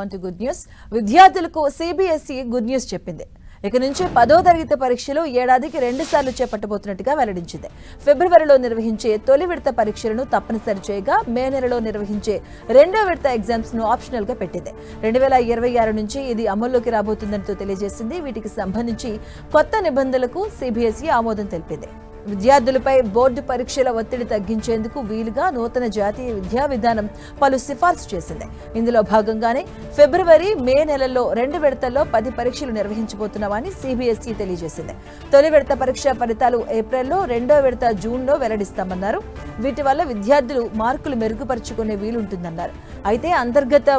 On to good news విద్యార్థులకు CBSE good news చెప్పింది. ఇక నుంచి పదో తరగతి పరీక్షలు ఏడాదికి రెండు సార్లు చేపట్టబోతున్నట్టుగా వెల్లడించింది. ఫిబ్రవరిలో నిర్వహించే తొలి విడత పరీక్షలను తప్పనిసరి చేయగా మే నెలలో నిర్వహించే రెండో విడత ఎగ్జామ్స్ను ఆప్షనల్గా పెట్టింది. రెండు వేల ఇరవై ఆరు నుంచి ఇది అమల్లోకి రాబోతుందంటూ తెలియజేసింది. వీటికి సంబంధించి కొత్త నిబంధనలకు సిబిఎస్ఈ ఆమోదం తెలిపింది. విద్యార్థులపై బోర్డు పరీక్షల ఒత్తిడి తగ్గించేందుకు వీలుగా నూతన జాతీయ విద్యా విధానం పలు సిఫార్సు చేసింది. ఇందులో భాగంగానే ఫిబ్రవరి మే నెలల్లో రెండు విడతల్లో పది పరీక్షలు నిర్వహించబోతున్నామని సిబిఎస్ఈ తెలియజేసింది. తొలి విడత పరీక్ష ఫలితాలు ఏప్రిల్లో రెండో విడత జూన్లో వెల్లడిస్తామన్నారు. వీటి వల్ల విద్యార్థులు మార్కులు మెరుగుపరుచుకునే వీలుంటుందన్నారు. అయితే అంతర్గత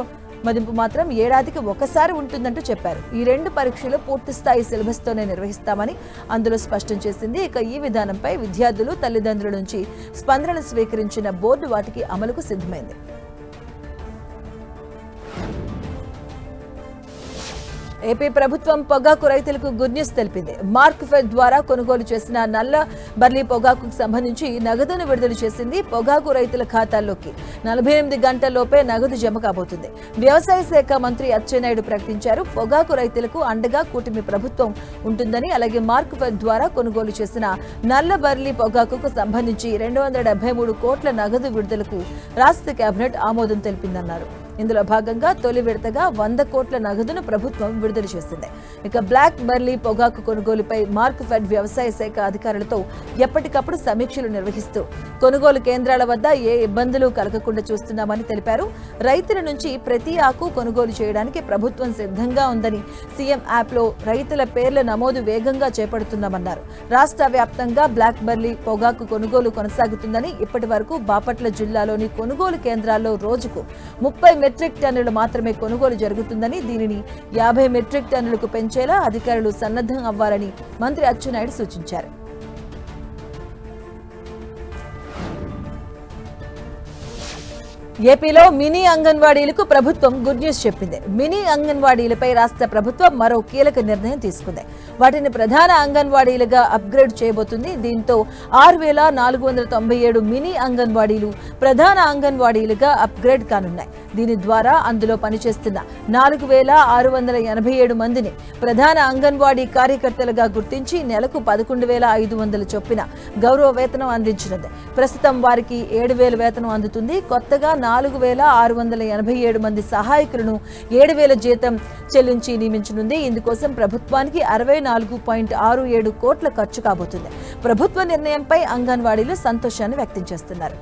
మదింపు మాత్రం ఏడాదికి ఒకసారి ఉంటుందంటూ చెప్పారు. ఈ రెండు పరీక్షలు పూర్తిస్థాయి సిలబస్తోనే సిలబస్ తోనే నిర్వహిస్తామని అందులో స్పష్టం చేసింది. ఇక ఈ విధానంపై విద్యార్థులు తల్లిదండ్రుల నుంచి స్పందనలు స్వీకరించిన బోర్డు వాటికి అమలుకు సిద్ధమైంది. ఏపీ ప్రభుత్వం పొగాకు రైతులకు గుడ్ న్యూస్ తెలిపింది. మార్క్ ఫెడ్ ద్వారా కొనుగోలు చేసిన నల్ల బర్లీ పొగాకు సంబంధించి నగదును విడుదల చేసింది పొగాకు రైతుల ఖాతాల్లోకి. నలభై ఎనిమిది గంటల్లోపే నగదు జమ కాబోతుంది. వ్యవసాయ శాఖ మంత్రి అచ్చెన్నాయుడు ప్రకటించారు పొగాకు రైతులకు అండగా కూటమి ప్రభుత్వం ఉంటుందని అలాగే మార్క్ ఫెడ్ ద్వారా కొనుగోలు చేసిన నల్ల బర్లీ పొగాకుకు సంబంధించి రెండు వందల డెబ్బై మూడు కోట్ల నగదు విడుదలకు రాష్ట్ర కేబినెట్ ఆమోదం తెలిపిందన్నారు. ఇందులో భాగంగా తొలి విడతగా వంద కోట్ల నగదును ప్రభుత్వం విడుదల చేసింది. ఇక బ్లాక్ బర్లీ పొగాకు కొనుగోలుపై మార్క్ ఫెడ్ వ్యవసాయ శాఖ అధికారులతో ఎప్పటికప్పుడు సమీక్షలు నిర్వహిస్తూ కొనుగోలు కేంద్రాల వద్ద ఏ ఇబ్బందులు కలగకుండా చూస్తున్నామని తెలిపారు. రైతుల నుంచి ప్రతి ఆకు కొనుగోలు చేయడానికి ప్రభుత్వం సిద్ధంగా ఉందని సీఎం యాప్లో రైతుల పేర్ల నమోదు వేగంగా చేపడుతున్నామన్నారు. రాష్ట్ర వ్యాప్తంగా బ్లాక్ బర్లీ పొగాకు కొనుగోలు కొనసాగుతుందని ఇప్పటి వరకు బాపట్ల జిల్లాలోని కొనుగోలు కేంద్రాల్లో రోజుకు ముప్పై మెట్రిక్ టన్నులు మాత్రమే కొనుగోలు జరుగుతుందని దీనిని యాభై మెట్రిక్ టన్నులకు పెంచేలా అధికారులు సన్నద్ధం అవ్వాలని మంత్రి అచ్చెన్నాయుడు సూచించారు. ఏపీలో మినీ అంగన్వాడీలకు ప్రభుత్వం గుడ్ న్యూస్ చెప్పింది. మినీ అంగన్వాడీలపై రాష్ట్ర ప్రభుత్వం మరో కీలక నిర్ణయం తీసుకుంది. వాటిని ప్రధాన అంగన్వాడీలుగా అప్గ్రేడ్ చేయబోతుంది. దీంతో ఆరు వేల నాలుగు వందల తొంభై ఏడు మినీ అంగన్వాడీలు ప్రధాన అంగన్వాడీలుగా అప్గ్రేడ్ కానున్నాయి. దీని ద్వారా అందులో పనిచేస్తున్న నాలుగు వేల ఆరు వందల ఎనభై ఏడు మందిని ప్రధాన అంగన్వాడీ కార్యకర్తలుగా గుర్తించి నెలకు పదకొండు వేల ఐదు వందల చొప్పున గౌరవ వేతనం అందించినది. ప్రస్తుతం వారికి ఏడు వేల వేతనం అందుతుంది. కొత్తగా నాలుగు వేల ఆరు వందల ఎనభై ఏడు మంది సహాయకులను ఏడు వేల జీతం చెల్లించి నియమించనుంది. ఇందుకోసం ప్రభుత్వానికి అరవై నాలుగు పాయింట్ ఆరు ఏడు కోట్ల ఖర్చు కాబోతుంది. ప్రభుత్వ నిర్ణయంపై అంగన్వాడీలు సంతోషాన్ని వ్యక్తం చేస్తున్నారు.